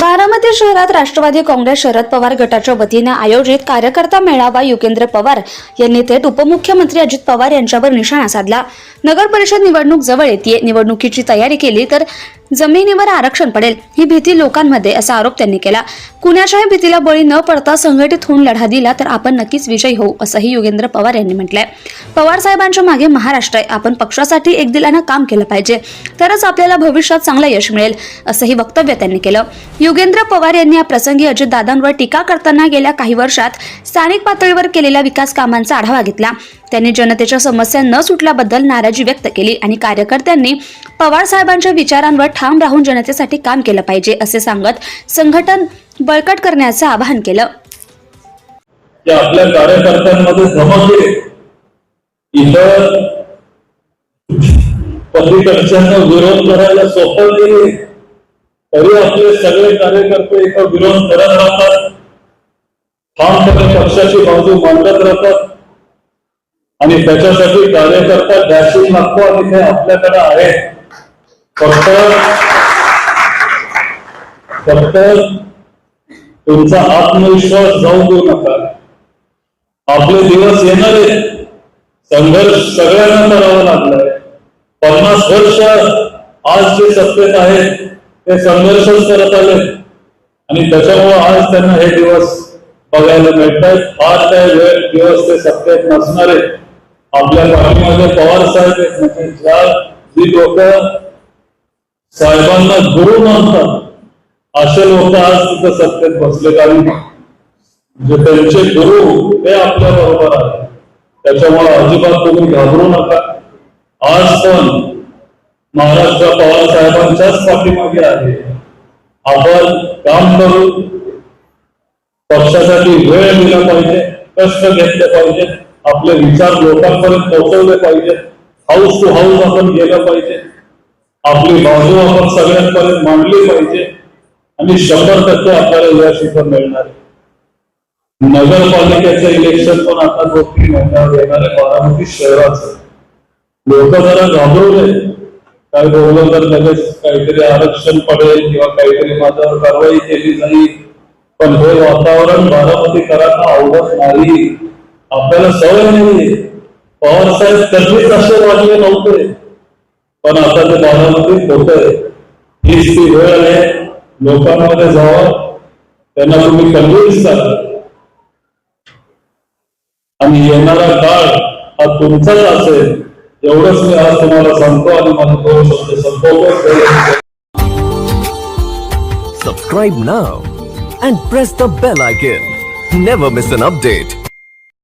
बारामती शहरात राष्ट्रवादी काँग्रेस शरद पवार गटाच्या वतीनं आयोजित कार्यकर्ता मेळावा युगेंद्र पवार यांनी थेट उपमुख्यमंत्री अजित पवार यांच्यावर निशाणा साधला. नगर परिषद निवडणूक जवळ येते निवडणुकीची तयारी केली तर जमिनीवर आरक्षण पडेल ही भीती लोकांमध्ये असा आरोप त्यांनी केला. कुणाच्याही भीतीला बळी न पडता संघटित होऊन लढा दिला तर आपण नक्कीच विजयी होऊ असंही योगेंद्र पवार यांनी म्हटलंय. पवार साहेबांच्या मागे महाराष्ट्र आहे. आपण पक्षासाठी एक दिलानं काम केलं पाहिजे. तरच आपल्याला भविष्यात चांगलं यश मिळेल असंही वक्तव्य त्यांनी केलं. युगेंद्र पवार यांनी या प्रसंगी अजितदादांवर टीका करताना गेल्या काही वर्षात स्थानिक पातळीवर केलेल्या विकास कामांचा आढावा घेतला. त्यांनी जनतेच्या समस्या न सुटल्याबद्दल नाराजी व्यक्त केली आणि कार्यकर्त्यांनी पवार साहेबांच्या विचारांवर ठाम राहून जनतेसाठी काम केलं पाहिजे असे सांगत संघटन बळकट करण्याचं आवाहन केलं. आपल्या कार्यकर्त्यांमध्ये समजले आहे इथं पलीकडच्यांना विरोध करायला सोपं नाही तरी आपले सगळे कार्यकर्ते एका विरोध करत राहतात. ठामपणे पक्षाची बाजू मांडत राहतात. आणि त्याच्यासाठी कार्यकर्ता डॅशिंग नको आणि ते आपल्याकडे आहे फक्त फक्त तुमचा आत्मविश्वास जाऊ देऊ नका. आपले दिवस येणार आहेत. संघर्ष सगळ्यांना करावा लागलाय. पन्नास वर्ष आज जे सत्तेत आहेत ते संघर्षच करत आले. आणि त्याच्यामुळे आज त्यांना हे दिवस बघायला मिळत आहेत आज ते वेळ दिवस ते सत्तेत नसणार आहेत. आपल्या पाठीमागे पवार साहेब म्हणजे ज्या जी लोक साहेबांना गुरु मानतात असे लोक आज तिथं सत्तेत बसले कारण जे त्यांचे गुरु ते आपल्या बरोबर आहेत. त्याच्यामुळे अजिबात तुम्ही घाबरू नका. आज पण महाराष्ट्र पवार साहेबांच्याच पाठीमागे आहे. आपण काम करू पक्षासाठी वेळ दिला पाहिजे कष्ट घेतले पाहिजे. आपले विचार लोकांपर्यंत पोहोचवले पाहिजे. हाऊस टू हाऊस आपण गेलं पाहिजे. आपली बाजू आपण सगळ्यांपर्यंत मांडली पाहिजे. आणि शंभर टक्के आपल्याला यश इथं मिळणार नगरपालिकेचं इलेक्शन पण आता दोन तीन महिन्यावर येणार आहे. बारामती शहराचं. लोक जरा घाबरवले. काय बोललं तर लगेच काहीतरी आरक्षण पडेल किंवा काहीतरी माझ्यावर कारवाई केली जाईल. पण हे वातावरण बारामतीकरांना आवडत नाही. आपल्याला सवय नाही. पवार साहेब कधीच असे वाटले नव्हते. पण आता ते बारामतीत होत आहे हीच ती वेळ आहे. लोकांमध्ये जावं. त्यांना तुम्ही कन्व्हिन्स करा आणि येणारा काळ हा तुमचाच असेल. एवढंच मी आज तुम्हाला सांगतो आणि माझा दोन शब्द संपवतो Subscribe now and press the bell icon. Never miss an update.